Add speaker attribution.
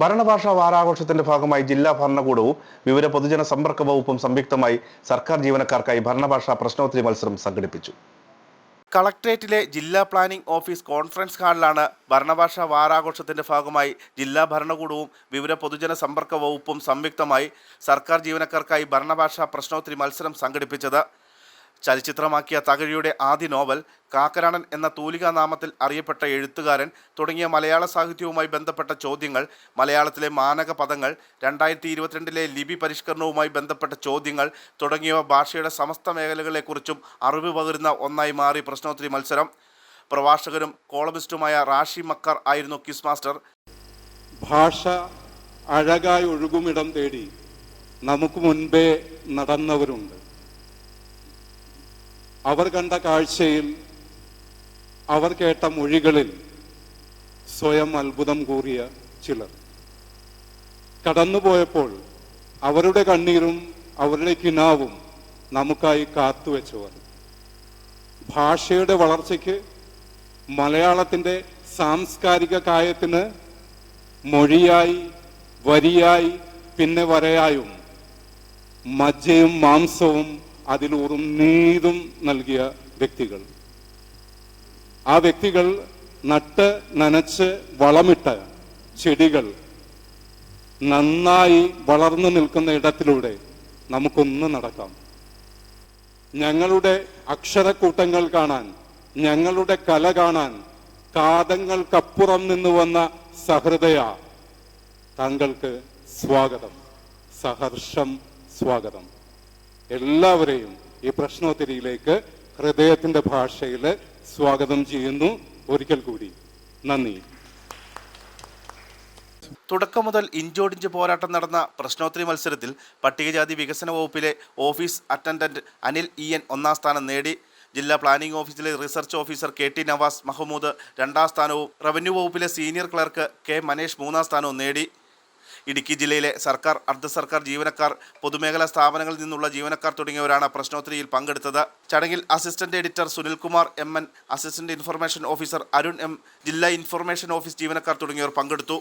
Speaker 1: ഭരണഭാഷാ വാരാഘോഷത്തിന്റെ ഭാഗമായി ജില്ലാ ഭരണകൂടവും വിവര പൊതുജന സമ്പർക്ക വകുപ്പും സംയുക്തമായി സർക്കാർ ജീവനക്കാർക്കായി ഭരണഭാഷാ പ്രശ്നോത്തരി മത്സരം സംഘടിപ്പിച്ചു.
Speaker 2: കളക്ട്രേറ്റിലെ ജില്ലാ പ്ലാനിംഗ് ഓഫീസ് കോൺഫറൻസ് ഹാളിലാണ് ഭരണഭാഷാ വാരാഘോഷത്തിന്റെ ഭാഗമായി ജില്ലാ ഭരണകൂടവും വിവര പൊതുജന സമ്പർക്ക വകുപ്പും സംയുക്തമായി സർക്കാർ ജീവനക്കാർക്കായി ഭരണഭാഷാ പ്രശ്നോത്തരി മത്സരം സംഘടിപ്പിച്ചത്. ചലച്ചിത്രമാക്കിയ തകഴിയുടെ ആദ്യ നോവൽ കാക്കനാടൻ എന്ന തൂലികാ നാമത്തിൽ അറിയപ്പെട്ട എഴുത്തുകാരൻ തുടങ്ങിയ മലയാള സാഹിത്യവുമായി ബന്ധപ്പെട്ട ചോദ്യങ്ങൾ മലയാളത്തിലെ മാനക പദങ്ങൾ രണ്ടായിരത്തി ഇരുപത്തിരണ്ടിലെ ലിപി പരിഷ്കരണവുമായി ബന്ധപ്പെട്ട ചോദ്യങ്ങൾ തുടങ്ങിയവ ഭാഷയുടെ സമസ്ത മേഖലകളെക്കുറിച്ചും അറിവ് പകരുന്ന ഒന്നായി മാറി പ്രശ്നോത്തരി മത്സരം. പ്രഭാഷകരും കോളമിസ്റ്റുമായ റാഷി മക്കർ ആയിരുന്നു ക്വിസ് മാസ്റ്റർ.
Speaker 3: ഭാഷ അഴകായി ഒഴുകുമിടം തേടി നമുക്ക് മുൻപേ നടന്നവരുണ്ട്. അവർ കണ്ട കാഴ്ചയിൽ അവർ കേട്ട മൊഴികളിൽ സ്വയം അത്ഭുതം കൂറിയ ചിലർ. കടന്നുപോയപ്പോൾ അവരുടെ കണ്ണീരും അവരുടെ കിനാവും നമുക്കായി കാത്തുവെച്ചവർ ഭാഷയുടെ വളർച്ചയ്ക്ക് മലയാളത്തിന്റെ സാംസ്കാരിക കായത്തിന് മൊഴിയായി വരിയായി പിന്നെ വരയായും മജ്ജയും മാംസവും അതിലൂറും നീതും നൽകിയ വ്യക്തികൾ. ആ വ്യക്തികൾ നട്ട് നനച്ച് വളമിട്ട ചെടികൾ നന്നായി വളർന്നു നിൽക്കുന്ന ഇടത്തിലൂടെ നമുക്കൊന്ന് നടക്കാം. ഞങ്ങളുടെ അക്ഷരക്കൂട്ടങ്ങൾ കാണാൻ ഞങ്ങളുടെ കല കാണാൻ കാതങ്ങൾക്കപ്പുറം നിന്ന് വന്ന സഹൃദയ താങ്കൾക്ക് സ്വാഗതം. സഹർഷം സ്വാഗതം. എല്ലാവരെയും ഈ പ്രശ്നോത്തരിയിലേക്ക് ഹൃദയത്തിന്റെ ഭാഷയിൽ സ്വാഗതം ചെയ്യുന്നു. ഒരിക്കൽ കൂടി നന്ദി.
Speaker 2: തുടക്കം മുതൽ ഇഞ്ചോടിഞ്ച് പോരാട്ടം നടന്ന പ്രശ്നോത്തരി മത്സരത്തിൽ പട്ടികജാതി വികസന വകുപ്പിലെ office attendant Anil E N ഒന്നാം സ്ഥാനം നേടി. ജില്ലാ പ്ലാനിംഗ് ഓഫീസിലെ research officer K T Navas Mahmood രണ്ടാം സ്ഥാനവും റവന്യൂ വകുപ്പിലെ സീനിയർ ക്ലർക്ക് കെ മനേഷ് മൂന്നാം സ്ഥാനവും നേടി. ഇടുക്കി ജില്ലയിലെ സർക്കാർ അർദ്ധ സർക്കാർ ജീവനക്കാർ പൊതുമേഖലാ സ്ഥാപനങ്ങളിൽ നിന്നുള്ള ജീവനക്കാർ തുടങ്ങിയവരാണ് പ്രശ്നോത്തരിയിൽ പങ്കെടുത്തത്. ചടങ്ങിൽ assistant editor Sunilkumar M N assistant information officer Arun M ജില്ലാ ഇൻഫർമേഷൻ ഓഫീസ് ജീവനക്കാർ തുടങ്ങിയവർ പങ്കെടുത്തു.